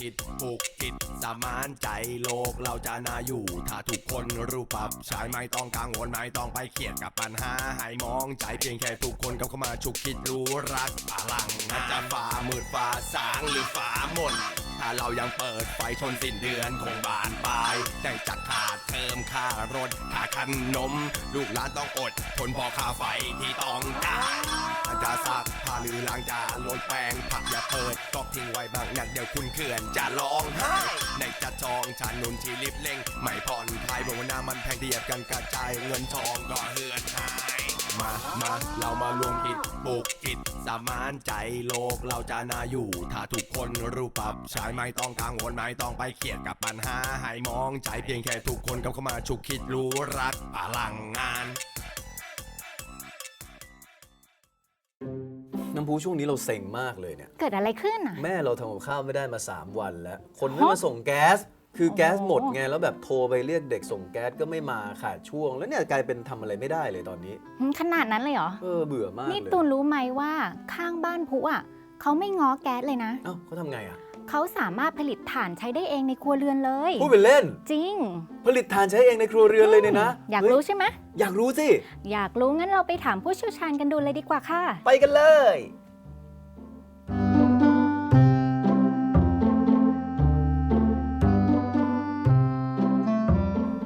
คิดผูกจิตสมานใจโลกเราจะน่าอยู่ ถ้าทุกคนรู้ปรับใช้ไม่ต้องกังวลไม่ต้องไปเครียดกับปัญหาให้มองใจเพียงแค่ทุกคนกับเข้ามาฉุกคิดรู้รักพลังอาจจะฝ่ามืดฝ่าสางหรือฝ่ามนถ้าเรายังเปิดไฟชนสิ้นเดือนคงบานปลายได้จักขาดเติมค่ารถค่าขนม ลูกหลานต้องอดทนพอค่าไฟที่ต้องจ่ายอาจจะซักผ้าหรือล้างจานโรยแป้งผักอย่าเปิดก๊ก ทิ้งไว้บางนักเดี๋ยวคุณเขื่อนจะร้องไห้ในจะจองชานนุนที่รีบเร่ง ไม่ผ่อนคลายเพราะว่าหน้ามันแพงเทียบกันกระจายเงินทองก็เหือนหายมามาเรามารวมคิดปลูกจิตสมานใจโลกเราจะน่าอยู่ ถ้าทุกคนรู้ปรับใช้ไม่ต้องกังวลไม่ต้องไปเครียดกับปัญหาให้มองใจเพียงแค่ทุกคนกับเข้ามาฉุกคิดรู้รักพลังงาน น้ำพุช่วงนี้เราเซ็งมากเลยเนี่ย เกิดอะไรขึ้นอะ แม่เราทำกับข้าวไม่ได้มา 3 วันแล้ว คนไม่มาส่งแก๊ส คือแก๊สหมดไง แล้วแบบโทรไปเรียกเด็กส่งแก๊สก็ไม่มาขาดช่วง แล้วเนี่ยกลายเป็นทำอะไรไม่ได้เลยตอนนี้หืมขนาดนั้นเลยเหรอ เออเบื่อมากนี่เลยตูนรู้ไหมว่าข้างบ้านพุอะเขาไม่ง้อแก๊สเลยนะ เอ้าเขาทำไงอะ เขาสามารถผลิตถ่านใช้ได้เองในครัวเรือนเลย พูดเป็นเล่น จริง ผลิตถ่านใช้เองในครัวเรือนเลยเนี่ยนะอยากเฮ้รู้ใช่ไหมอยากรู้สิ อยากรู้งั้นเราไปถามผู้เชี่ยวชาญกันดูเลยดีกว่าค่ะ ไปกันเลย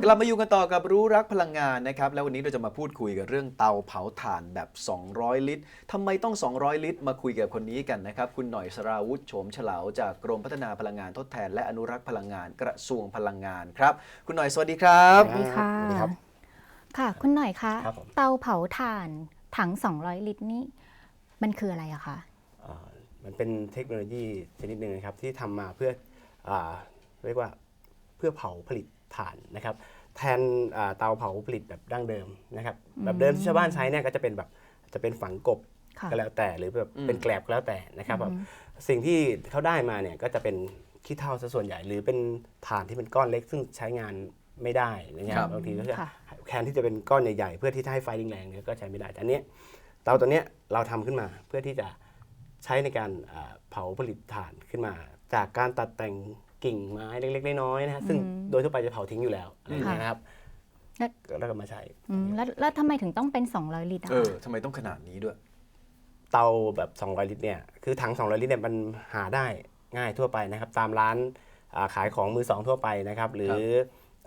กลับมาอยู่กันต่อกับรู้รักพลังงานนะครับ แล้ววันนี้เราจะมาพูดคุยกับเรื่องเตาเผาถ่านแบบ 200 ลิตรทำไมต้อง 200 ลิตร มาคุยกับคนนี้กันนะครับ คุณหน่อยสราวุฒิโฉมเฉลาวจากกรมพัฒนาพลังงานทดแทน และอนุรักษ์พลังงานกระทรวงพลังงานครับ คุณหน่อยสวัสดีครับ สวัสดีค่ะ สวัสดีครับค่ะ คุณหน่อยคะ ครับผม เตาเผาถ่านถัง 200 ลิตรนี่มันคืออะไรอะคะ อ่ามันเป็นเทคโนโลยีชนิดหนึ่งนะครับที่ทำมาเพื่ออาเรียกว่าเพื่อเผาผลิตถ่านนะครับ แทนอ่าเตาเผาผลิตแบบดั้งเดิมนะครับแบบเดิมที่ชาวบ้านใช้เนี่ยก็จะเป็นแบบจะเป็นฝังกบค่ะก็แล้วแต่หรือแบบอืมเป็นแกลบก็แล้วแต่นะครับแบบสิ่งที่เขาได้มาเนี่ยก็จะเป็นขี้เถ้าซะส่วนใหญ่ หรือเป็นถ่านที่เป็นก้อนเล็ก ซึ่งใช้งานไม่ได้นะครับบางทีก็จะค่ะแทนที่จะเป็นก้อนใหญ่ๆ เพื่อที่จะให้ไฟแรงๆเนี่ยก็ใช้ไม่ได้แต่อันเนี้ยเตาตัวเนี้ยเราทำขึ้นมาเพื่อที่จะใช้ในการอ่าเผาผลิตถ่านขึ้นมา จากการตัดแต่ง กิ่งไม้เล็กๆน้อยๆนะฮะซึ่งโดยทั่วไปจะเผาทิ้งอยู่แล้วอะไรอย่างเงี้ยนะครับแล้วแล้วก็มาใช้อืมแล้วแล้วทำไมถึงต้องเป็น 200 ลิตรอะเอคะอทำไมต้องขนาดนี้ด้วย เตาแบบ 200 ลิตรเนี่ยคือถัง 200 ลิตรเนี่ยมันหาได้ง่ายทั่วไปนะครับ ตามร้านอ่าขายของมือสองทั่วไปนะครับ หรือ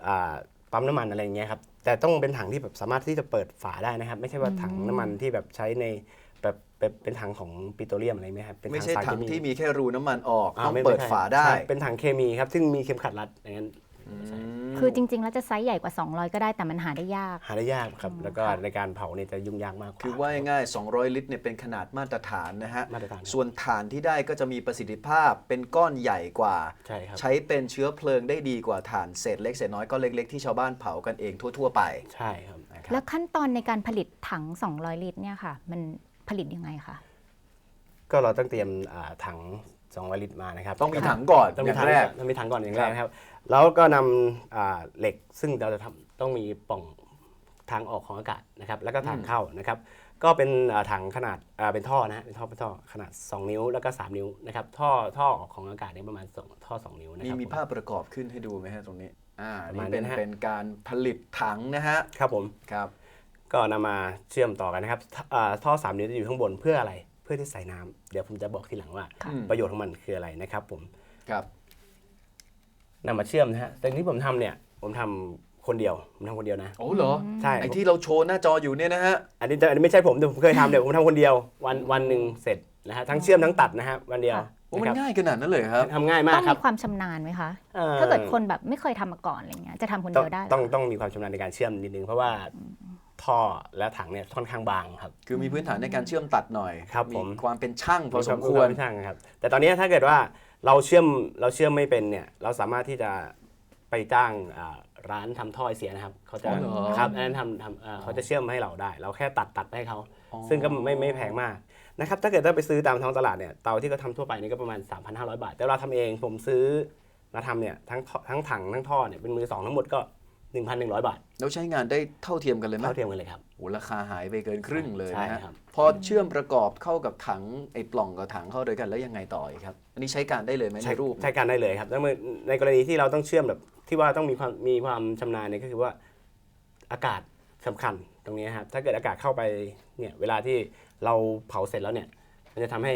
อ่าปั๊มน้ำมันอะไรอย่างเงี้ยครับแต่ต้องเป็นถังที่แบบสามารถที่จะเปิดฝาได้นะครับ ไม่ใช่ว่าถังน้ำมันที่แบบใช้ใน แบบแบบเป็นถังของปิโตรเลียมอะไรไหมครับเป็นไม่ใช่สารถังเคที่มีแค่รูน้ำมันออกาต้องไม่เปิดไม่ใช่ฝาได้ ใช่เป็นถังเคมีครับ ซึ่งมีเข็มขัดรัดอย่างนั้นคือจริง ๆ แล้วจะไซส์ใหญ่กว่า 200 ก็ได้แต่มันหาได้ยาก หาได้ยากครับ แล้วก็ในการเผาเนี่ยจะยุ่งยากมากกว่า คือว่าง่ายๆ 200 ลิตรเนี่ยเป็นขนาดมาตรฐานนะฮะ มาตรฐานครับ ส่วนฐานที่ได้ก็จะมีประสิทธิภาพเป็นก้อนใหญ่กว่า ใช่ครับใช้เป็นเชื้อเพลิงได้ดีกว่าฐานเศษเล็กเศษน้อยก็เล็กๆที่ชาวบ้านเผากันเองทั่ว ๆ ไปใช่ครับแล้วขั้นตอนในการผลิตถัง 200 ลิตรเนี่ยค่ะ มัน ผลิตยังไงคะก็เราต้องเตรียมอ่าถัง200ลิตรมานะครับต้องมีถังก่อนต้องอมีย่างถังแรกต้องมีถังก่อนอย่างแรกนะครับ แล้วก็นำอ่าเหล็กซึ่งเราจะทำต้องมีปล่องทางออกของอากาศนะครับ แล้วก็ทางเข้านะครับ ก็เป็นอ่าถังขนาดอ่าเป็นท่อนะฮะเป็นท่อเป็นท่อขนาด 2 นิ้วแล้วก็ 3 นิ้วนะครับท่อท่อออกของอากาศเนี่ยประมาณสองท่อ 2 นิ้วนะมีครับมีภาพประกอบขึ้นให้ดูไหมฮะตรงนี้อ่าประมานี่ณเป็นนั้นฮะเป็นการผลิตถังนะฮะครับผมครับ ก็นำมาเชื่อมต่อกันนะครับท่ออ่าท่อ3นิ้วจะอยู่ข้างบนเพื่ออะไรเพื่อที่ใส่น้ำเดี๋ยวผมจะบอกทีหลังว่าค่ะประโยชน์ของมันคืออะไรนะครับ ผมครับนำมาเชื่อมนะฮะแต่ที่ผมทำเนี่ย ผมทำคนเดียวผมทำคนเดียวนะโอ้เหรอใช่ไอที่เราโชว์หน้าจออยู่เนี่ยนะฮะอันนี้จะอันนี้ไม่ใช่ผมแต่ผมเคยทำเดี๋ยวผมทำคนเดียว วันวันหนึ่งเสร็จนะฮะทั้งเชื่อมทั้งตัดนะฮะวันเดียวค่ะโอ้นะมันครับง่ายขนาดนั้นเลยครับทำง่ายมาต้กองครัมีบความชำนาญไหมคะอ่อถ้าเกิดคนแบบไม่เคยทำมาก่อนอะไรเงี้ยจะทำคนต้อเดีงยวได้เหรอต้องต้องมีความชำนาญในการเชื่อมนิดนึงเพราะว่า ท่อและถังเนี่ยค่อนข้างบางครับ คือมีพื้นฐานในการเชื่อมตัดหน่อยครับผมความเป็นช่างพอสมควรช่างครับ แต่ตอนนี้ถ้าเกิดว่าเราเชื่อมเราเชื่อมไม่เป็นเนี่ยเราสามารถที่จะไปจ้างอ่าร้านทำท่อไอเสียนะครับเขาจะอ๋อเหรอครับอันนั้นทำทำเอ่อเขาจะเชื่อมมาให้เราได้ เราแค่ตัดตัดให้เขาอ๋อซึ่งก็ไม่ไม่แพงมากนะครับถ้าเกิดถ้าไปซื้อตามท้องตลาดเนี่ยเตาที่เขาทำทั่วไปนี่ก็ประมาณ 3,500 บาท แต่เราทำเองผมซื้อมาทำเนี่ยทั้งท่อทั้งถังทั้งท่อเนี่ยเป็นมือสองทั้งหมดก็ 1,100 บาท แล้วใช้งานได้เท่าเทียมกันเลยไหมเท่าเทียมกันเลยครับ โอ้ราคาหายไปเกินครึ่งเลยใช่นะฮะครับ พอเชื่อมประกอบเข้ากับถังไอ้ปล่องกับถังเข้าด้วยกันแล้วยังไงต่ออีกครับ อันนี้ใช้การได้เลยไหมในใช้รูป ใช้การได้เลยครับแล้วเมื่อในกรณีที่เราต้องเชื่อมแบบที่ว่าต้องมีความมีความชำนาญเนี่ยก็คือว่าอากาศสำคัญตรงนี้ครับถ้าเกิดอากาศเข้าไปเนี่ยเวลาที่เราเผาเสร็จแล้วเนี่ย มันจะทำให้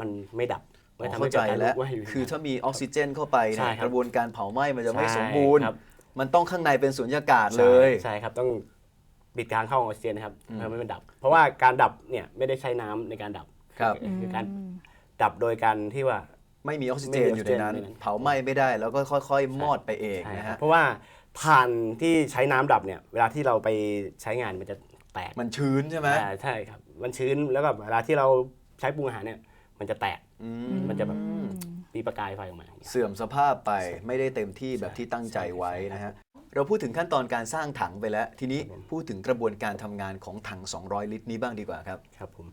มันไม่ดับไม่ทำเข้าให้ใจเกิดการแล้ว ลุกไหม้อยู่ คือถ้ามีออกซิเจนเข้าไปใช่เนี่ยครับ กระบวนการเผาไหม้มันจะไม่ใช่สมบูรณ์ครับ มันต้องข้างในเป็นสุญญากาศเลย ใช่ครับต้องปิดการเข้าของออกซิเจนนะครับเพื่อไม่ให้มันดับ เพราะว่าการดับเนี่ยไม่ได้ใช้น้ำในการดับครับ คือการดับโดยการที่ว่า ไม่มีออกซิเจนไม่มีอยู่ในนั้นออกซิเจนในนั้น เผาไหม้ไม่ได้แล้วก็ค่อย ๆ มอดไปเองใช่นะครัฮะบเพราะว่าถ่านที่ใช้น้ำดับเนี่ยเวลาที่เราไปใช้งานมันจะแตกมันชื้นใช่ไหมอ่าใช่ครับมันชื้นแล้วก็เวลาที่เราใช้ปรุงอาหารเนี่ยมันจะแตก อืม มันจะแบบ มีประกายไฟออกมาอย่างเงี้ย เสื่อมสภาพไปไม่ได้เต็มที่แบบที่ตั้งใจไว้นะฮะเราพูดถึงขั้นตอนการสร้างถังไปแล้ว ทีนี้พูดถึงกระบวนการทำงานของถัง 200 ลิตรนี้บ้างดีกว่าครับ ครับผม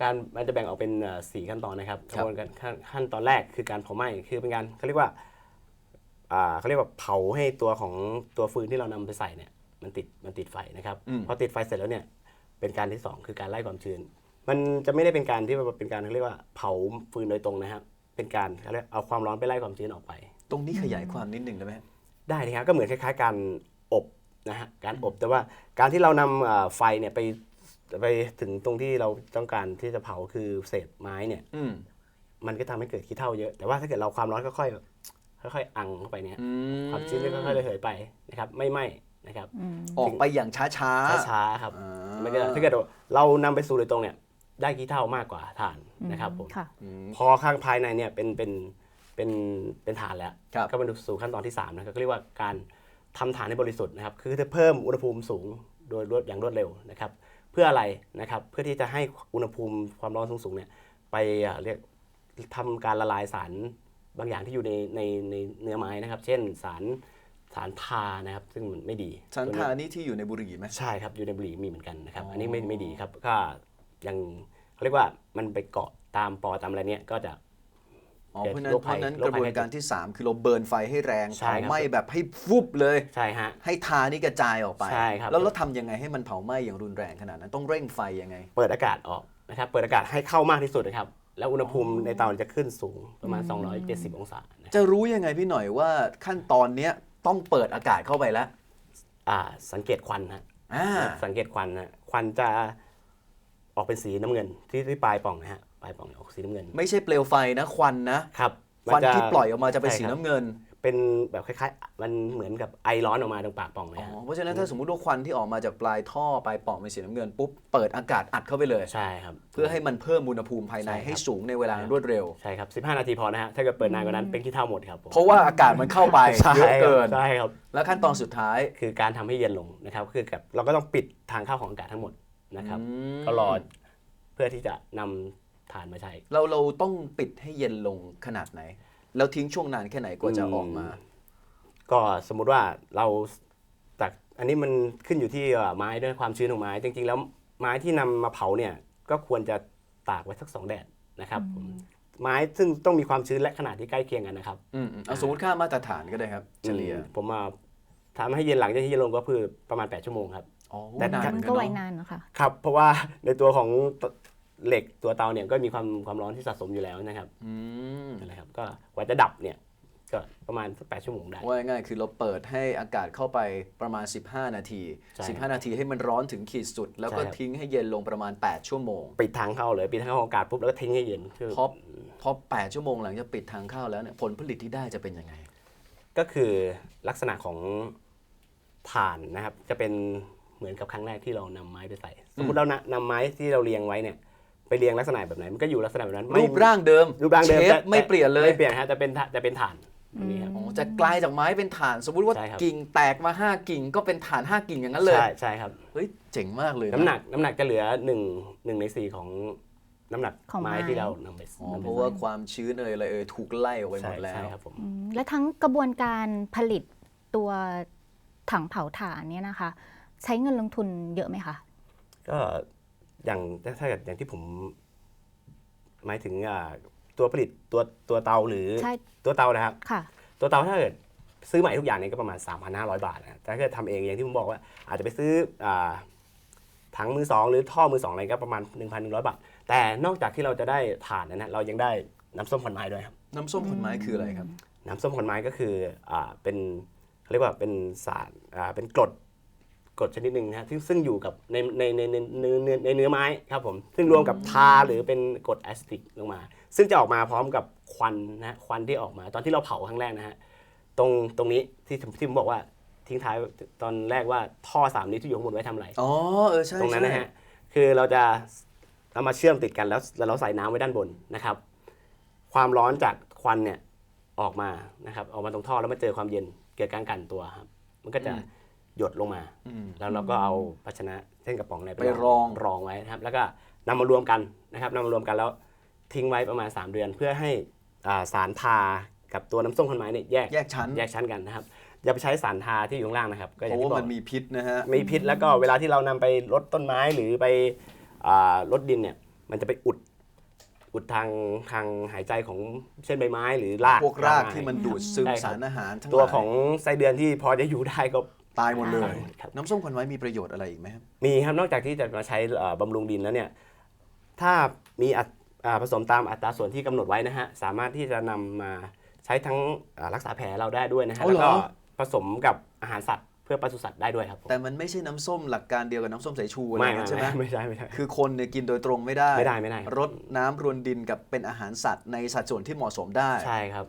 การมันจะแบ่งออกเป็นเอ่อสี่ขั้นตอนนะครับคกรับระบวนการขั้นขั้นตอนแรกคือการเผาไหม้คือเป็นการเขาเรียกว่าอ่าเขาเรียกว่าเผาให้ตัวของตัวฟืนที่เรานำไปใส่เนี่ยมันติดมันติดไฟนะครับอืมพอติดไฟเสร็จแล้วเนี่ยเป็นการที่สองคือการไล่ความชื้น มันจะไม่ได้เป็นการที่ว่าเป็นการเขาเรียกว่าเผาฟืนโดยตรงนะครับ เป็นการเขาเรียกเอาความร้อนไปไล่ความชื้นออกไป ตรงนี้ขยายความนิดหนึ่งได้ไหมฮะได้นะครับก็เหมือนคล้าย ๆ การอบนะฮะการอบแต่ว่าการที่เรานำเอ่อไฟเนี่ยไปไปถึงตรงที่เราต้องการที่จะเผาคือเศษไม้เนี่ยอืมมันก็ทำให้เกิดขี้เถ้าเยอะ แต่ว่าถ้าเกิดเราความร้อนค่อยๆค่อยๆอังเข้าไปเนี่ยอืมความชื้นก็ค่อยๆระเหยไปนะครับ ไม่ไหม้นะครับ ออกไปอย่างช้าๆช้าๆครับอ่ามันก็ถ้าเกิดเรานำไปสู่โดยตรงเนี่ย ได้ขี้เถ้ามากกว่าถ่านนะครับผมค่ะ พอข้างภายในเนี่ยเป็นเป็นเป็นเป็นฐานแล้ว ครับ ก็มาดูสู่ขั้นตอนที่3นะครับก็เรียกว่าการทำฐานให้บริสุทธิ์นะครับ คือจะเพิ่มอุณหภูมิสูงโดยรวดอย่างรวดเร็วนะครับ เพื่ออะไรนะครับ เพื่อที่จะให้อุณหภูมิความร้อนสูงๆเนี่ยไปอ่าเรียกทำการละลายสารบางอย่างที่อยู่ในในในเนื้อไม้นะครับ เช่นสารสารทานะครับ ซึ่งมันไม่ดีสันตัวทานี้นี่ที่อยู่ในบุหรี่ไหม ใช่ครับอยู่ในบุหรี่มีเหมือนกันนะครับอ๋ออัอันนี้ไม่ไม่ดีครับก็ ยังเขาเรียกว่ามันไปเกาะตามปอตามอะไรเนี่ยก็จะ อ๋อเกิดเพราะฉะนั้นโรคเพภัยราะฉะนั้นโรกคภัระยบวนการที่ 3 คือเราเบิร์นไฟให้แรงใช่เผาครับ ไหม้แบบให้ฟุบเลย ใช่ฮะ ให้ทานี่กระจายออกไป ใช่ครับ แล้วเราทำยังไงให้มันเผาไหม้อย่างรุนแรงขนาดนั้นต้องเร่งไฟยังไง เปิดอากาศออกนะครับเปิดอากาศให้เข้ามากที่สุดนะครับ แล้วอุณหภูมิในเตาจะขึ้นสูงประมาณ 270 องศานะครับจะรู้ยังไงพี่หน่อยว่าขั้นตอนเนี้ยต้องเปิดอากาศเข้าไปแล้วอ่าสังเกตควันฮะอ่าสังเกตควันฮะควันจะ ออกเป็นสีน้ำเงินที่ที่ปลายปล่องนะฮะปลายปล่องออกสีน้ำเงิน ไม่ใช่เปลวไฟนะควันนะครับควันมัจะที่ปล่อยออกมาจะเป็นใช่สีครับน้ำเงิน เป็นแบบคล้ายๆ มันเหมือนกับไอร้อนออกมาตรงปากปล่องเลยอ๋อฮะเพราะฉะนั้นถ้าสมมติว่าควันที่ออกมาจากปลายท่อปลายปล่องเป็นสีน้ำเงินปุ๊บเปิดอากาศอัดเข้าไปเลยใช่ครับเพื่อให้มันเพิ่มอุณหภูมิภายในใช่ครับให้สูงในเวลารวดเร็วใช่ครับ15 นาทีพอนะฮะถ้าเกิดเปิดนานกว่านั้นเป็นขี้เถ้าหมดครับผมเพราะว่าอากาศมันเข้าไปใช่เยอะเกินใช่ครับแล้วขั้นตอนสุดท้ายคือการทำให้เย็นลงนะครับคือกับเราก็ต้องปิดทางเข้าของอากาศทั้งหมด นะครับอืมก็รอเพื่อที่จะนำฐานมาใช้ เราเราต้องปิดให้เย็นลงขนาดไหน แล้วทิ้งช่วงนานแค่ไหนกว่าจะออกมา ก็สมมุติว่าเราจากอันนี้มันขึ้นอยู่ที่เอ่อไม้ด้วยความชื้นของไม้ จริงๆ แล้วไม้ที่นำมาเผาเนี่ยก็ควรจะตากไว้สักสองแดดนะครับผมไม้ซึ่งต้องมีความชื้นและขนาดที่ใกล้เคียงกันนะครับอืมอืมเอาสมมติค่ามาตรฐานก็ได้ครับ เฉลี่ย อืมผมมาทำให้เย็นหลังจากที่เย็นลงก็คือประมาณ 8 ชั่วโมงครับอ๋อ แต่นานมัเหมืนอนกัก็นไว้เนาะนานนะคะครับ เพราะว่าในตัวของเหล็กตัวเตาเนี่ยก็มีความความร้อนที่สะสมอยู่แล้วนะครับอืมนั่นแหละครับก็กว่าจะดับเนี่ยก็ประมาณสักแปดชั่วโมงได้ ว่าง่ายๆคือเราเปิดให้อากาศเข้าไปประมาณ 15 นาทีใช่ครับ15 นาทีให้มันร้อนถึงขีดสุด แล้วก็ใช่ครับทิ้งให้เย็นลงประมาณ 8 ชั่วโมง ปิดทางเข้าเลยปิดทางเข้าของอากาศปุ๊บแล้วก็ทิ้งให้เย็นคือพอพอ8ชั่วโมงหลังจากปิดทางเข้าแล้วเนี่ยผลผลิตที่ได้จะเป็นยังไง ก็คือลักษณะของถ่านนะครับจะเป็น เหมือนกับครั้งแรกที่เรานำไม้ไปใส่ สมมติเรานำนำไม้ที่เราเรียงไว้เนี่ยไปเรียงลักษณะแบบไหนมันก็อยู่ลักษณะแบบนั้นไม่รูปร่างเดิมรูปร่างเดิมชฟแต่ไม่เปลี่ยนเลยไม่เปลี่ยนฮะจะเป็นถ่านจะเป็นถ่านแบบนี้ครับอ๋อจะกลายจากไม้เป็นฐาน สมมุติว่าใช่ครับกิ่งแตกมา 5 กิ่งก็เป็นฐาน 5 กิ่งอย่างนั้นเลยใช่ใช่ครับเฮ้ยเจ๋งมากเลยะน้ำหนักน้ำหนักจะเหลือหนึ่งหนึ่งในสี่ของน้ำหนักของไม้ไม้ที่เรานำไปอ๋อนำเพไปราะว่าความชื้นเอ่ยอะไรเอ่ยถูกไล่ออกไปหมใช่ดแล้ใช่วครับผมอืมและทั้งกระบวนการผลิตตัวถังเผาถ่านเนี่ยนะคะ ใช้เงินลงทุนเยอะไหมคะ ก็อย่างถ้าเกิดอย่างที่ผม หมายถึงอ่าตัวผลิตตัวตัวเตาหรือใช่ตัวเตานะครับค่ะตัวเตาถ้าเกิดซื้อใหม่ทุกอย่างเนี่ยก็ประมาณ 3,500 บาทนะแต่ถ้าเกิดทำเองอย่างที่ผมบอกว่า อาจจะไปซื้ออาถังมือสองหรือท่อมือสองอะไรก็ประมาณ 1,100 บาท แต่นอกจากที่เราจะได้ถ่านนะนะเรายังได้น้ำส้มขอนไม้ด้วยครับ น้ำส้มขนไม้คืออะไรครับ น้ำส้มขอนไม้ก็คืออ่าเป็นเขาเรียกว่าเป็นสารอ่าเป็นกรด กรดชนิดหนึ่งนะฮะซึ่งซึ่งอยู่กับในในในในในในในเนื้อไม้ครับผมซึ่งรวมกับทาหรือเป็นกรดแอสติกลงมา ซึ่งจะออกมาพร้อมกับควันนะฮะควันที่ออกมา ตอนที่เราเผาครั้งแรกนะฮะตรงตรงนี้ที่ที่ผมบอกว่าทิ้งท้ายตอนแรกว่าท่อสามนี้วที่อยู่ข้างบนไว้ทำอะไรอ๋อเออใช่ตรงนั้นใช่นะฮะคือเราจะเอามาเชื่อมติดกันแล้วแล้วเราใส่น้ำไว้ด้านบนนะครับ ความร้อนจากควันเนี่ยออกมานะครับออกมาตรงท่อแล้วมาเจอความเย็นเกิดการกลั่นตัวครับมันก็จะ หยดลงมาอืมแล้วเราก็เอาภาชนะเส้นกระป๋องเนี่ยไปรองรองไว้นะครับ แล้วก็นำมารวมกันนะครับนำมารวมกันแล้วทิ้งไว้ประมาณ 3 เดือน เพื่อให้อ่าสารทากับตัวน้ำส้มคนไม้เนี่ยแยกแยกชั้นแยกชั้นกันนะครับอย่าไปใช้สารทาที่อยู่ข้างล่างนะครับก็อเพย่างราะที่ว่าบอมักนมีพิษนะฮะมีพิษแล้วก็เวลาที่เรานำไปลดต้นไม้หรือไปอ่าลดดินเนี่ยมันจะไปอุดอุดทางทางหายใจของเช่นใบไม้หรือรากพวกรากไที่มันดูดซึมใช่ครับสารอาหารทั้งตัวหลายของไส้เดือนที่พอจะอยู่ได้ก็ ตายหมดเลยตายหมดครับ น้ำส้มขนไม้มีประโยชน์อะไรอีกไหมครับ มีครับนอกจากที่จะมาใช้เอ่อบำรุงดินแล้วเนี่ยถ้ามีอัตอ่าผสมตามอัตราส่วนที่กำหนดไว้นะฮะสามารถที่จะนำมาใช้ทั้งอ่ารักษาแผลเราได้ด้วยนะฮะอ๋อแล้วเหรอก็ผสมกับอาหารสัตว์เพื่อปศุสัตว์ได้ด้วยครับผมแต่มันไม่ใช่น้ำส้มหลักการเดียวกับน้ำส้มสายชูอะไรไม่อย่างนั้นใช่ไหม ไม่ใช่ไม่ใช่ คือคนเนี่ยกินโดยตรงไม่ได้ไม่ได้ไม่ได้ รดน้ำรวนดินกับเป็นอาหารสัตว์ในสัดส่วนที่เหมาะสมได้ ใช่ครับ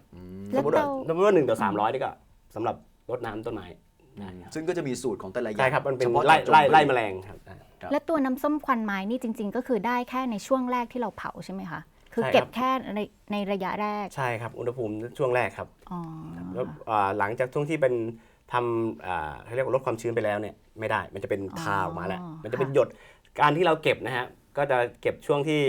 แล้สวมมติว่าเรา สมมติว่าหนึ่งต่อสามร้อยนี่ก็สำหรับรดน้ำต้นไม้ ได้ครับซึ่งก็จะมีสูตรของแต่ละอย่างใช่ครับมันเป็นฉพาะไล่เจาะจงไล่ไล่ปแมเลยลงครับครับและตัวน้ำส้มควันไม้นี่จริง ๆ ก็คือได้แค่ในช่วงแรกที่เราเผาใช่ไหมคะคือใช่ครับเก็บแค่ในในระยะแรกใช่ครับ อุณหภูมิช่วงแรกครับอ๋อแล้วอ่าหลังจากช่วงที่เป็นทำอ่าเขาเรียกว่าลดความชื้นไปแล้วเนี่ยไม่ได้มันจะเป็นทาออกมาแล้วอ๋อมันจะเป็นหยดการที่เราเก็บนะฮะก็จะเก็บช่วงที่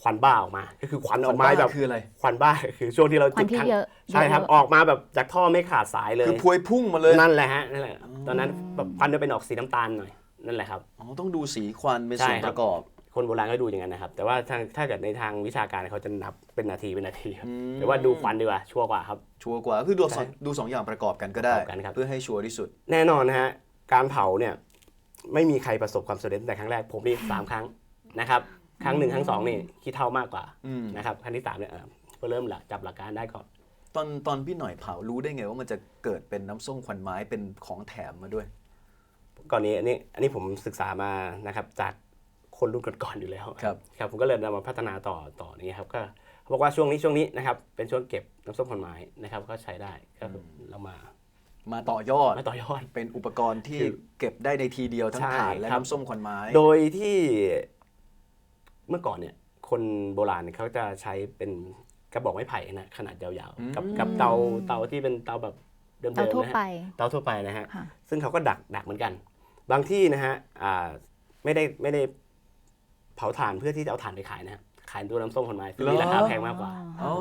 ควันบ้าออกมา ก็คือควันออกมาแบบคืออะไรควันบ้าคือช่วงที่เราควันที่รั้งเยอะใช่ครับเยอะออกมาแบบจากท่อไม่ขาดสายเลยคือพวยพุ่งมาเลยนั่นแหละฮะนั่นแหละตอนนั้นแบบควันจะเป็นออกสีน้ำตาลหน่อยนั่นแหละครับอ๋อต้องดูสีควันเป็นใช่ส่วนคปรับระกอบ คนโบราณก็ดูอย่างนั้นนะครับ แต่ว่าทางถ้าเกิดในทางวิชาการเขาจะนับเป็นนาทีเป็นนาทีครับอืมหรือว่าดูควันดีกว่าชัวร์กว่าครับชัวร์กว่าคือดูสองใช่ดูสองอย่างประกอบกันก็ได้ประกอบกันครับเพื่อให้ชัวร์ที่สุด แน่นอนนะฮะการเผาเนี่ยไม่มีใครประสบความสำเร็จตั้งแต่ครั้งแรกผมนี่สามครั้งนะครับ ครั้งหนึ่งครั้งสองนี่คิดเท่ามากกว่าอืมนะครับครั้งที่สามเนี่ยเออก็เริ่มละจับหลักการได้ก่อนตอนตอนพี่หน่อยเผารู้ได้ไงว่ามันจะเกิดเป็นน้ำส้มควันไม้เป็นของแถมมาด้วยก่อนนี้อันนี้อันนี้ผมศึกษามานะครับจากคนรุ่นก่อนๆอยู่แล้วครับครับผมก็เลยนำมาพัฒนาต่อต่อนี้ครับก็เขาบอกว่าช่วงนี้ช่วงนี้นะครับเป็นช่วงเก็บน้ำส้มผลไม้นะครับก็ใช้ได้ก็เรามา มาต่อยอดมาต่อยอดเป็นอุปกรณ์ที่คือเก็บได้ในทีเดียวทั้งใช่ถ่านและครับน้ำส้มควันไม้ โดยที่ เมื่อก่อนเนี่ยคนโบราณเนี่ยเขาจะใช้เป็นกระบอกไม้ไผ่นะขนาดยาวๆ กับกับเตาเตาที่เป็นเตาแบบเดิมๆเตาทั่วนะไป ฮะเตาทั่วไปนะฮะค่ะ ซึ่งเขาก็ดักดักเหมือนกัน บางที่นะฮะอ่าไม่ได้ไม่ได้เผาถ่านเพื่อที่จะเอาถ่านไปขายนะฮะ ขายตัวน้ำส้มคนไม้ซึ่งมีเหรอราคาแพงมากกว่า อ๋อ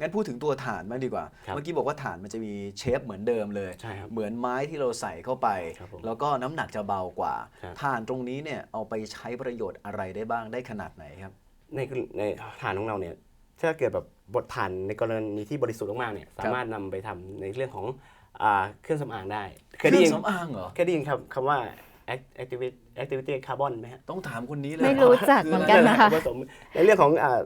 งั้นพูดถึงตัวถ่านบ้างดีกว่า ครับเมื่อกี้บอกว่าถ่านมันจะมีเชฟเหมือนเดิมเลย ใช่ครับเหมือนไม้ที่เราใส่เข้าไป ครับผมแล้วก็น้ำหนักจะเบากว่า ครับถ่านตรงนี้เนี่ยเอาไปใช้ประโยชน์อะไรได้บ้างได้ขนาดไหนครับ ในในฐานของเราเนี่ยถ้าเกิดแบบบทฐานในกรณีที่บริสุทธิ์มากๆเนี่ยสามารถนำไปทำในเรื่องของอ่าเครื่องสำอางได้เครื่ได้องยิน สำอางเหรอ เคยได้ยินคำคำว่า act- activity activity carbon ไหมฮะต้องถามคนนี้เลยไม่รู้จักเหมือนกันนะคะผสมในเรื่องของอ่า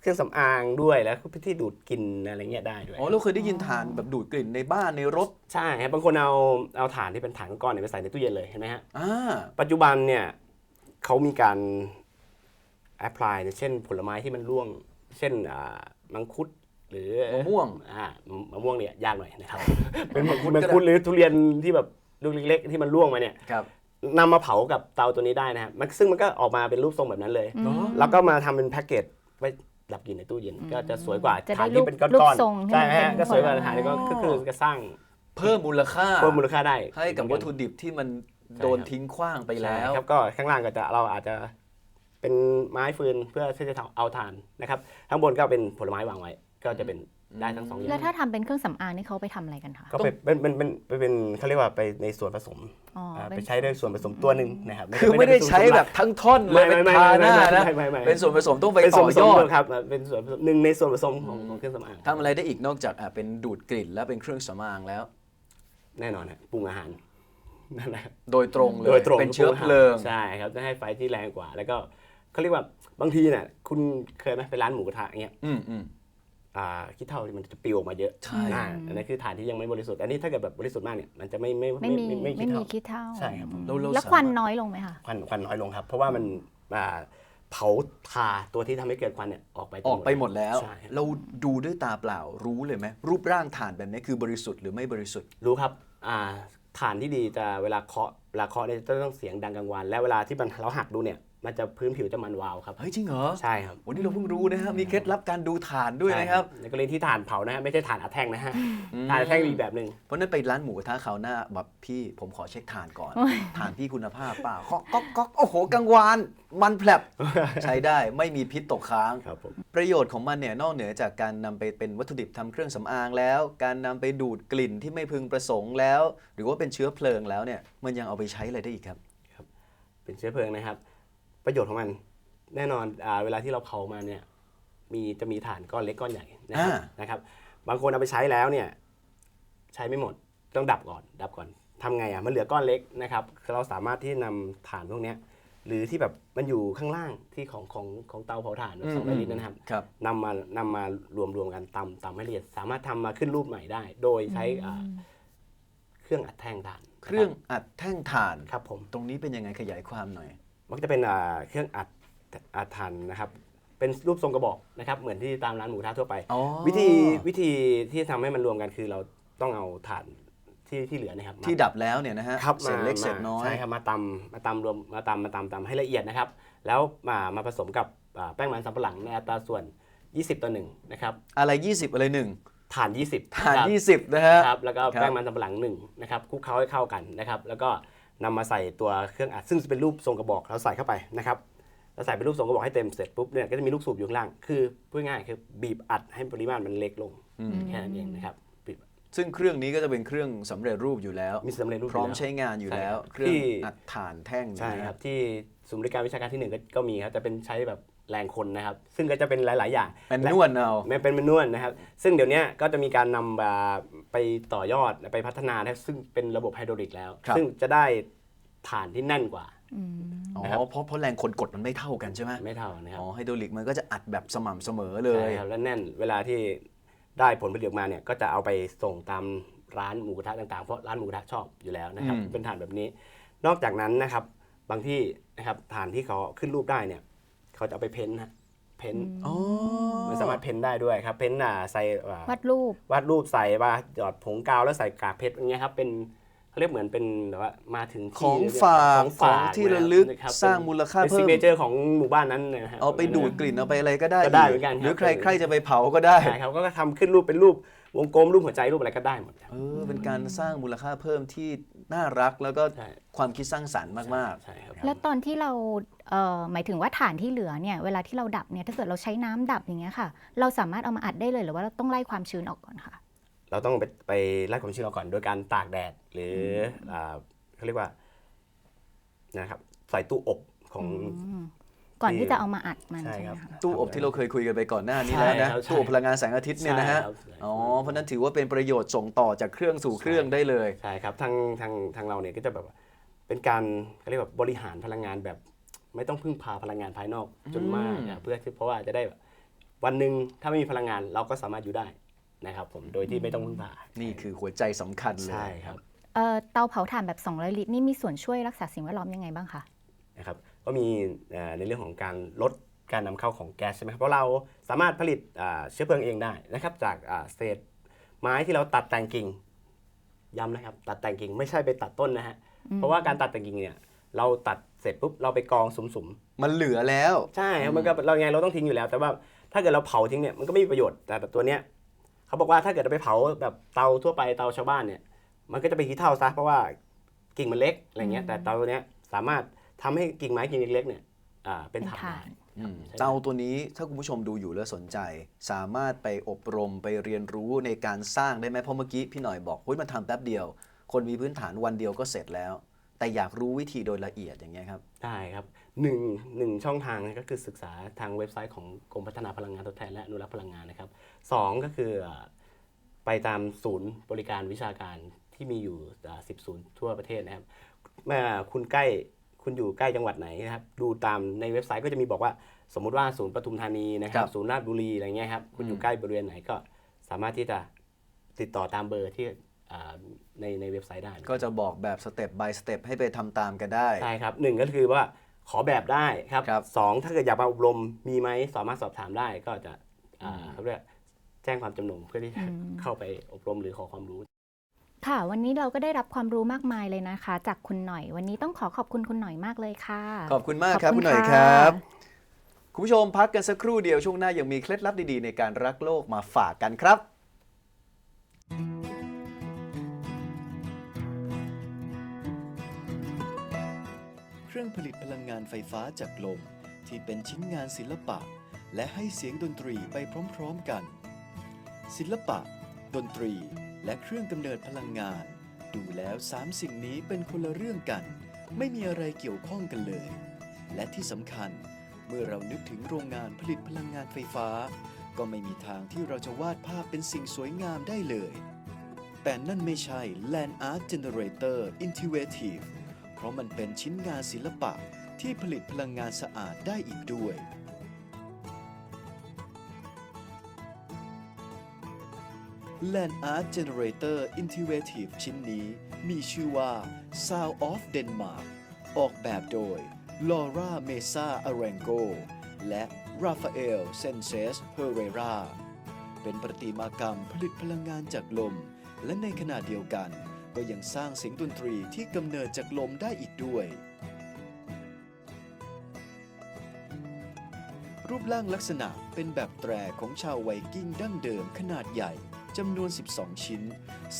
เครื่องสำอางด้วยแล้วก็ที่ดูดกลิ่นอะไรเงี้ยได้ด้วยอ๋อเราเคยได้ยินถ่านแบบดูดกลิ่นในบ้านในรถใช่ครับบางคนเอาเอาถ่านที่เป็นถ่านก้อนๆเนี่ยไปใส่ในตู้เย็นเลยเห็นไหมฮะอ่าปัจจุบันเนี่ยเขามีการ apply เนี่ยเช่นผลไม้ที่มันร่วง เช่นอ่ามังคุดหรือมะม่วงอ่ามะม่วงเนี่ยยากหน่อยนะครับเป็นมังคุดก็มัได้งคุดหรือทุเรียนที่แบบลูกเล็กๆที่มันร่วงมาเนี่ยครับ นำมาเผากับเตาตัวนี้ได้นะครับมันซึ่งมันก็ออกมาเป็นรูปทรงแบบนั้นเลย เนอะ แล้วก็มาทำเป็นแพ็กเกจไว้ดับกลิ่นในตู้เย็นก็จะสวยกว่าจะได้ฐานรูที่ปเป็นก้รูปอนทรงๆที่ใช่มันฮะเป็นก็สวยกว่าผลไม้ฐานนี้ก็ก็คือจะสร้างเพิ่มมูลค่าเพิ่มมูลค่าได้ ให้กับวัตถุดิบที่มันโดนทิ้งขว้างไปแล้ว ใช่ครับก็ข้างล่างก็จะเราอาจจะเป็นไม้ฟืนเพื่อที่จะเอาถ่านนะครับข้างบนก็เป็นผลไม้วางไว้ ก็จะเป็น ได้ทั้งสองอย่าง แล้วถ้าทำเป็นเครื่องสำอางนี่เขาไปทำอะไรกันคะ ก็ไปเป็นเป็นเป็นเป็นเป็นเขาเรียกว่าไปในส่วนผสมอ๋ออ่าเป็ไปนใช้ในส่วนผสมตัวหนึ่งนะครับคือไม่ได้ใช้แบบทั้งท่อนเลยไม่เป็นไม่ทาหน้าไม่นะ ไม่ไม่ไม่เป็นส่วนผสมต้องไปเป็นส่ต่วนอผสยมอดครับเป็นส่วนผสมหนึ่งในส่วนผสมของของเครื่องสำอางทำอะไรได้อีกนอกจากอะเป็นดูดกลิ่นและเป็นเครื่องสำอางแล้ว แน่นอนฮะปรุงอาหารนั่นแหละ โดยตรงเลยโดยตรงเป็นเชื้อเพลิง ใช่ครับจะให้ไฟที่แรงกว่า แล้วก็เขาเรียกว่าบางทีเนี่ยคุณเคยไหมไปร้านหมูกระทะเงี้ยอืมอืม อ่าขี้เถ้ามันจะปลิวออกมาเยอะใช่อ่าอันนั้นคือฐานที่ยังไม่บริสุทธิ์ อันนี้ถ้าเกิดแบบบริสุทธิ์มากเนี่ยมันจะไม่ไม่ไม่มีไม่ไม่มีขี้คิดเท่าใช่ครับเราเราแล้วควันสามารถน้อยลงไหมคะควันควันน้อยลงครับ เพราะว่ามันอ่าเผาทาตัวที่ทำให้เกิดควันเนี่ยออกไปออกไปหมดแล้วใช่ครับเราดูด้วยตาเปล่ารู้เลยไหมรูปร่างฐานแบบนี้คือบริสุทธิ์หรือไม่บริสุทธิ์รู้ครับอ่าฐานที่ดีจะเวลาเคาะเวลาเคาะเนี่ยจะต้องเสียงดังกลางวันและเวลาที่มันเราหักดูเนี่ย มันจะพื้นผิวจะมันวาวครับเฮ้ยจริงเหรอใช่ครับวันนี้เราเพิ่งรู้นะครับมีเคล็ดลับการดูฐานด้วยนะครับใช่ในกรณีที่ฐานเผานะฮะไม่ใช่ฐานอัดแท่งนะฮะฐานอัดแท่งมีอีกแบบหนึ่งเพราะฉะนั้นไปร้านหมูกระทะคราวหน้าแบบพี่ผมขอเช็คฐานก่อนฐานพี่คุณภาพเปล่าก๊อกก๊อกก๊อกโอ้โหกังวานมันแผลบใช้ได้ไม่มีพิษตกค้าง ครับผมประโยชน์ของมันเนี่ยนอกเหนือจากการนำไปเป็นวัตถุดิบทำเครื่องสำอางแล้ว การนำไปดูดกลิ่นที่ไม่พึงประสงค์แล้ว หรือว่าเป็นเชื้อเพลิงแล้วเนี่ยมันยังเอาไปใช้อะไรได้อีกครับ เป็นเชื้อเพลิงนะครับ ประโยชน์ของมัน แน่นอนอาเวลาที่เราเผามาเนี่ยมีจะมีฐานก้อนเล็กก้อนใหญ่นะครับอ่า นะครับ บางคนเอาไปใช้แล้วเนี่ยใช้ไม่หมดต้องดับก่อน ดับก่อนทำไงอะมันเหลือก้อนเล็กนะครับเราสามารถที่นำฐานพวกเนี้ยหรือที่แบบมันอยู่ข้างล่างที่ของของของเตาเผาถ่านแบบสองร้อยลิตรนะครับ ครับ นำมานำมารวมรวมกันตำตำให้ละเอียด สามารถทำมาขึ้นรูปใหม่ได้ โดยใช้อ่าเครื่องอัดแท่งถ่านเครื่องอัดแท่งถ่าน ครับผม ตรงนี้เป็นยังไงขยายความหน่อย มันก็จะเป็นอ่าเครื่องอัดอัดถ่านนะครับ เป็นรูปทรงกระบอกนะครับ เหมือนที่ตามร้านหมูกระทะทั่วไป อ๋อวิธีวิธีที่ทำให้มันรวมกันคือเราต้องเอาถ่านที่ที่เหลือนะครับมาที่ดับแล้วเนี่ยนะฮะครับเศษเล็กมาเศษน้อย ใช่ครับมาตำมาตำรวมมาตำมาตำตำให้ละเอียดนะครับ แล้วมามาผสมกับอ่าแป้งมันสำปะหลังในอัตราส่วน 20 ต่อ1นะครับอะไร 20 อะไรหนึ่งถ่าน 20 ถ่านครับ20 นะฮะ ครับแล้วก็ครับ แป้งมันสำปะหลังหนึ่งนะครับคลุกเคล้าให้เข้ากันนะครับ แล้วก็ นำมาใส่ตัวเครื่องอัดซึ่งจะเป็นรูปทรงกระบอกเราใส่เข้าไปนะครับเราใส่เป็นรูปทรงกระบอกให้เต็มเสร็จปุ๊บเนี่ยก็จะมีลูกสูบอยู่ข้างล่างคือพูดง่ายๆคือบีบอัดให้ปริมาณมันเล็กลงแค่นั้นเองนะครับบีบซึ่งเครื่องนี้ก็จะเป็นเครื่องสำเร็จรูปอยู่แล้ว มีสำเร็จรูปพร้อมยู่แล้วใช้งานอยู่แล้วใช่ครับเครื่องที่อัดถ่านแท่งใช่นะคครัรับบที่ศูนย์บริการวิชาการที่หนึ่งก็ก็มีครับแต่เป็นใช้แบบ แรงคนนะครับ ซึ่งก็จะเป็นหลาย ๆ อย่างแมนนวลเอาไม่เป็นแมนนวลนะครับ ซึ่งเดี๋ยวนี้ก็จะมีการนำมาไปต่อยอดไปพัฒนานะครับซึ่งเป็นระบบไฮดรอลิกแล้วครับซึ่งจะได้ฐานที่แน่นกว่าอ๋นะครับอเพราะเพราะแรงคนกดมันไม่เท่ากันใช่ไหมไม่เท่านะครับอ๋อไฮดรอลิกมันก็จะอัดแบบสม่ำเสมอเลยใช่ครับแล้วแน่นเวลาที่ได้ผลผลิตออกมาเนี่ยก็จะเอาไปส่งตามร้านหมูกระทะต่าง ๆ เพราะร้านหมูกระทะชอบอยู่แล้วนะครับอืมเป็นฐานแบบนี้ นอกจากนั้นนะครับบางที่นะครับฐานที่เขาขึ้นรูปได้เนี่ย เขาจะเอาไปเพ้นท์ฮะเพ้นท์อ๋อมันสามารถเพ้นท์ได้ด้วยครับ เพ้นท์อ่าใส่อ่าวัดรูป วาดรูปใส่ว่าหยอดผงกาวแล้วใส่กากเพชรอย่างเงี้ยครับเป็นเขาเรียกเหมือนเป็นแบบว่ามาถึงขที่องฝากของที่ระลึกนะครับสร้างมูลค่าเป็นเพิ่ซิมกเนเจอร์ของหมู่บ้านนั้นนะฮะ เอาไปดูดกลิ่นเอาไปอะไรก็ได้ก็ได้เหมือนกันครับ หรือใครใครจะไปเผาก็ได้ ใช่ครับก็ทำขึ้นรูปเป็นรูป วงกลมรูปหัวใจรูปอะไรก็ได้หมดครับ เออเป็นการสร้างมูลค่าเพิ่มที่น่ารักแล้วก็ใช่ ความคิดสร้างสรรค์มากใช่ครับแล้วตอนที่เราเอ่อหมายถึงว่าฐานที่เหลือเนี่ยเวลาที่เราดับเนี่ยถ้าเกิดเราใช้น้ำดับอย่างเงี้ยค่ะ เราสามารถเอามาอัดได้เลยหรือว่าเราต้องไล่ความชื้นออกก่อนค่ะเราต้องไปไปไล่ความชื้นออกก่อนโดยการตากแดด หรืออ่าเขาเรียกว่านะครับใส่ตู้อบของ ก่อนที่จะเอามาอัดมันใช่ใช่ไหคมรับคะๆตู้อบที่เราเคยคุยกันไปก่อนหน้านี้ใช่แล้วนะครับใช่ตู้อบพลังงานแสงอาทิตย์เนี่ยนะฮะใช่ครับอ๋อ เพราะฉะนั้นถือว่าเป็นประโยชน์ส่งต่อจากเครื่องสู่เครื่องได้เลย ใช่ครับ ทางทางทางเราเนี่ยก็จะแบบว่าเป็นการเขาเรียกว่าบริหารพลังงานแบบ ไม่ต้องพึ่งพาพลังงานภายนอกจนมากนะเพื่อที่เพราะว่าจะได้แบบวันหนึ่งถ้าไม่มีพลังงานเราก็สามารถอยู่ได้นะครับผม โดยที่ไม่ต้องพึ่งพา นี่คือหัวใจสำคัญเลย ใช่ครับเอ่อเตาเผาถ่านแบบ 200 ลิตรนี่มีส่วนช่วยรักษาสิ่งแวดล้อมยังไงบ้างคะ นะครับ ก็มีเอ่อในเรื่องของการลดการนำเข้าของแก๊สใช่ไหมครับเพราะเราสามารถผลิตอ่าเชื้อเพลิงเองได้นะครับ จากอ่าเศษไม้ที่เราตัดแต่งกิ่งย้ำนะครับ ตัดแต่งกิ่งไม่ใช่ไปตัดต้นนะฮะเพราะว่าการตัดแต่งกิ่งเนี่ยเราตัดเสร็จปุ๊บเราไปกองสุมๆมันเหลือแล้ว ใช่ครับมันก็เราไงเราต้องทิ้งอยู่แล้ว แต่ว่าถ้าเกิดเราเผาทิ้งเนี่ยมันก็ไม่มีประโยชน์แต่แต่ตัวเนี้ยเขาบอกว่าถ้าเกิดเราไปเผาแบบเตาทั่วไปเตาชาวบ้านเนี่ย มันก็จะไปขี้เท่าซะเพราะว่ากิ่งมันเล็กอะไรเงี้ยแต่เตาตัวเนี้ยสามารถ ทำให้กิ่งไม้กิ่งเล็กๆเนี่ยอ่าเป็นเป็นถ่านถ่านได้อืมใช้ได้เตาตัวนี้ถ้าคุณผู้ชมดูอยู่แล้วสนใจ สามารถไปอบรมไปเรียนรู้ในการสร้างได้ไหมเพราะเมื่อกี้พี่หน่อยบอกเฮ้ยมันทำแป๊บเดียว คนมีพื้นฐานวันเดียวก็เสร็จแล้ว แต่อยากรู้วิธีโดยละเอียดอย่างเงี้ยครับ ได้ครับหนึ่งหนึ่งช่องทางก็คือศึกษาทางเว็บไซต์ของกรมพัฒนาพลังงานทดแทนและอนุรักษ์พลังงานนะครับสองก็คืออ่าไปตามศูนย์บริการวิชาการที่มีอยู่สิบศูนย์ทั่วประเทศนะครับเมื่อคุณใกล้ คุณอยู่ใกล้จังหวัดไหนนะครับดูตามในเว็บไซต์ก็จะมีบอกว่า สมมุติว่าศูนย์ปทุมธานีนะครัครับบศูนย์ราชบุรีอะไรเงี้ยครับคุณออืยู่มใกล้บริเวณไหนก็สามารถที่จะติดต่อตามเบอร์ที่อ่าในในเว็บไซต์ได้ ก็จะบอกแบบสเต็ป by สเต็ปให้ไปทำตามกันได้ ใช่ครับหนึ่งก็คือว่าขอแบบได้ครับครับสองถ้าเกิดอยากมาอบรมมีไหมสามารถสอบถามได้ก็จะอ่าเขาเรียกแจ้งความจำนงเพื่อที่จะอืมเข้าไปอบรมหรือขอความรู้ ค่ะ วันนี้เราก็ได้รับความรู้มากมายเลยนะคะ จากคุณหน่อย วันนี้ต้องขอขอบคุณคุณหน่อยมากเลยค่ะ ขอบคุณมากครับขอบคุณคุณหน่อยค่ะครับ คุณผู้ชมพักกันสักครู่เดียวช่วงหน้ายังมีเคล็ดลับดีๆ ในการรักโลกมาฝากกันครับ เครื่องผลิตพลังงานไฟฟ้าจากลมที่เป็นชิ้นงานศิลปะ และให้เสียงดนตรีไปพร้อมๆกัน ศิลปะ ดนตรี และเครื่องกำเนิดพลังงาน ดูแล้วสามสิ่งนี้เป็นคนละเรื่องกัน ไม่มีอะไรเกี่ยวข้องกันเลย และที่สำคัญ เมื่อเรานึกถึงโรงงานผลิตพลังงานไฟฟ้า ก็ไม่มีทางที่เราจะวาดภาพเป็นสิ่งสวยงามได้เลย แต่นั่นไม่ใช่ Land Art Generator Intuitive เพราะมันเป็นชิ้นงานศิลปะที่ผลิตพลังงานสะอาดได้อีกด้วย Land Art Generator Intuitive ชิ้นนี้มีชื่อว่า Sound of Denmark ออกแบบโดย Laura Mesa Arango และ Rafael Senses Herrera เป็นประติมากรรมผลิตพลังงานจากลม และในขณะเดียวกัน ก็ยังสร้างเสียงดนตรีที่กำเนิดจากลมได้อีกด้วย รูปร่างลักษณะเป็นแบบแตรของชาวไวกิ้งดั้งเดิมขนาดใหญ่ จำนวน 12 ชิ้น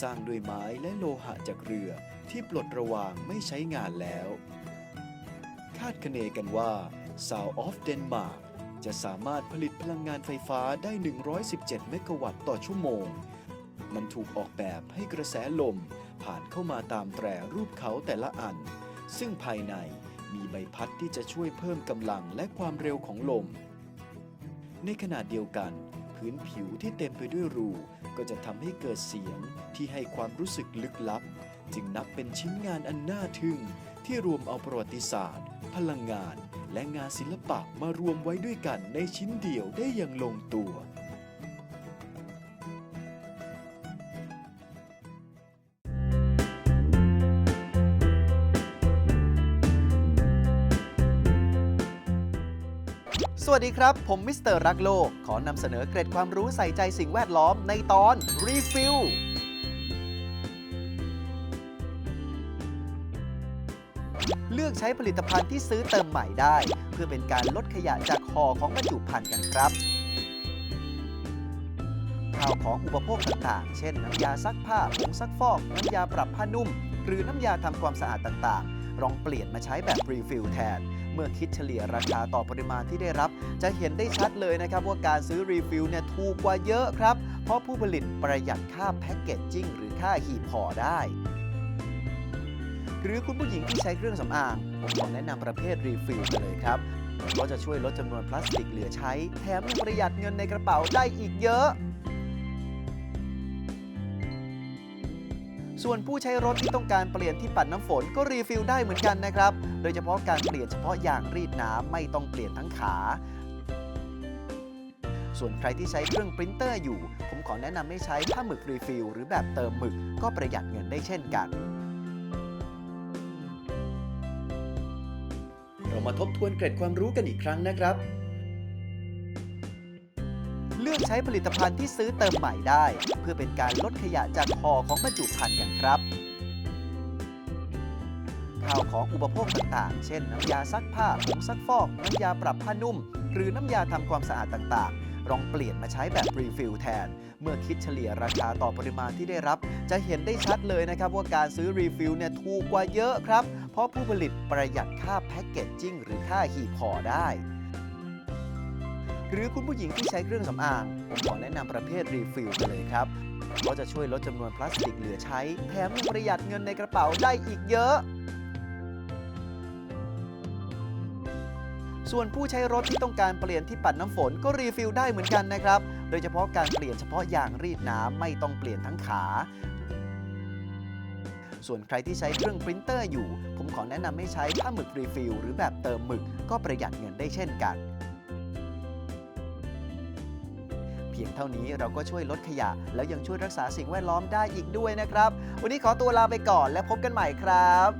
สร้างด้วยไม้และโลหะจากเรือที่ปลดระวางไม่ใช้งานแล้ว คาดคะเนกันว่า South of Denmark จะสามารถผลิตพลังงานไฟฟ้าได้ 117 เมกะวัตต์ต่อชั่วโมง มันถูกออกแบบให้กระแสลมผ่านเข้ามาตามแตรรูปเขาแต่ละอัน ซึ่งภายในมีใบพัดที่จะช่วยเพิ่มกำลังและความเร็วของลม ในขณะเดียวกัน พื้นผิวที่เต็มไปด้วยรู ก็จะทำให้เกิดเสียงที่ให้ความรู้สึกลึกลับ จึงนับเป็นชิ้นงานอันน่าทึ่ง ที่รวมเอาประวัติศาสตร์ พลังงาน และงานศิลปะมารวมไว้ด้วยกันในชิ้นเดียวได้อย่างลงตัว วัสดีครับ ผมมิสเตอร์รักโลก ขอนำเสนอเกร็ดความรู้ใส่ใจสิ่งแวดล้อมในตอน Refill เลือกใช้ผลิตภัณฑ์ที่ซื้อเติมใหม่ได้ เพื่อเป็นการลดขยะจากห่อของบรรจุภัณฑ์กันครับข้าวของอุปโภคต่างๆ เช่น น้ำยาซักผ้าผงซักฟอก น้ำยาปรับผ้านุ่ม หรือน้ำยาทำความสะอาดต่างๆ ลองเปลี่ยนมาใช้แบบรีฟิลแทน เมื่อคิดเฉลี่ยราคาต่อปริมาณที่ได้รับ จะเห็นได้ชัดเลยนะครับว่าการซื้อรีฟิลเนี่ยถูกกว่าเยอะครับ เพราะผู้ผลิตประหยัดค่าแพ็กเกจจิ้งหรือค่าหีบห่อได้หรือคุณผู้หญิงที่ใช้เครื่องสำอาง ผมขอแนะนำประเภทรีฟิลไปเลยครับเพราะจะช่วยลดจำนวนพลาสติกเหลือใช้ แถมยังประหยัดเงินในกระเป๋าได้อีกเยอะ ส่วนผู้ใช้รถที่ต้องการเปลี่ยนที่ปัดน้ำฝนก็รีฟิลได้เหมือนกันนะครับ โดยเฉพาะการเปลี่ยนเฉพาะยางรีดน้ำไม่ต้องเปลี่ยนทั้งขา ส่วนใครที่ใช้เครื่องปรินเตอร์อยู่ ผมขอแนะนำให้ใช้ผ้าหมึกรีฟิลหรือแบบเติมหมึกก็ประหยัดเงินได้เช่นกันเรามาทบทวนเกร็ดความรู้กันอีกครั้งนะครับ เลือกใช้ผลิตภัณฑ์ที่ซื้อเติมใหม่ได้ เพื่อเป็นการลดขยะจากห่อของบรรจุภัณฑ์กันครับข้าวของอุปโภคต่างๆ เช่น น้ำยาซักผ้าผงซักฟอก น้ำยาปรับผ้านุ่ม หรือน้ำยาทำความสะอาดต่างๆลองเปลี่ยนมาใช้แบบรีฟิลแทน เมื่อคิดเฉลี่ยราคาต่อปริมาณที่ได้รับ จะเห็นได้ชัดเลยนะครับว่าการซื้อรีฟิลเนี่ยถูกกว่าเยอะครับ เพราะผู้ผลิตประหยัดค่าแพ็กเกจจิ้งหรือค่าหีบห่อได้ หรือคุณผู้หญิงที่ใช้เครื่องสำอางผมขอแนะนำประเภทรีฟิลไปเลยครับเพราะจะช่วยลดจำนวนพลาสติกเหลือใช้ แถมยังประหยัดเงินในกระเป๋าได้อีกเยอะ ส่วนผู้ใช้รถที่ต้องการเปลี่ยนที่ปัดน้ำฝนก็รีฟิลได้เหมือนกันนะครับ โดยเฉพาะการเปลี่ยนเฉพาะยางรีดน้ำไม่ต้องเปลี่ยนทั้งขาส่วนใครที่ใช้เครื่องปรินเตอร์อยู่ ผมขอแนะนำให้ใช้ผ้าหมึกรีฟิลหรือแบบเติมหมึกก็ประหยัดเงินได้เช่นกัน เพียงเท่านี้เราก็ช่วยลดขยะ แล้วยังช่วยรักษาสิ่งแวดล้อมได้อีกด้วยนะครับ วันนี้ขอตัวลาไปก่อนและพบกันใหม่ครับ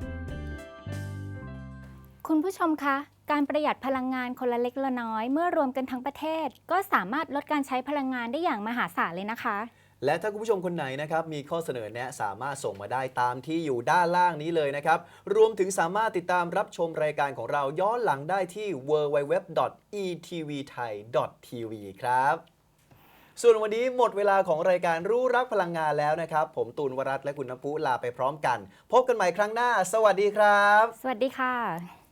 คุณผู้ชมคะ การประหยัดพลังงานคนละเล็กละน้อย เมื่อรวมกันทั้งประเทศ ก็สามารถลดการใช้พลังงานได้อย่างมหาศาลเลยนะคะ และถ้าคุณผู้ชมคนไหนนะครับมีข้อเสนอแนะสามารถส่งมาได้ตามที่อยู่ด้านล่างนี้เลยนะครับ รวมถึงสามารถติดตามรับชมรายการของเราย้อนหลังได้ที่ www.etvthai.tv ครับ ส่วนวันนี้หมดเวลาของรายการรู้รักพลังงานแล้วนะครับ ผมตูนวรัตน์และคุณน้ำพุลาไปพร้อมกัน พบกันใหม่ครั้งหน้า สวัสดีครับ สวัสดีค่ะ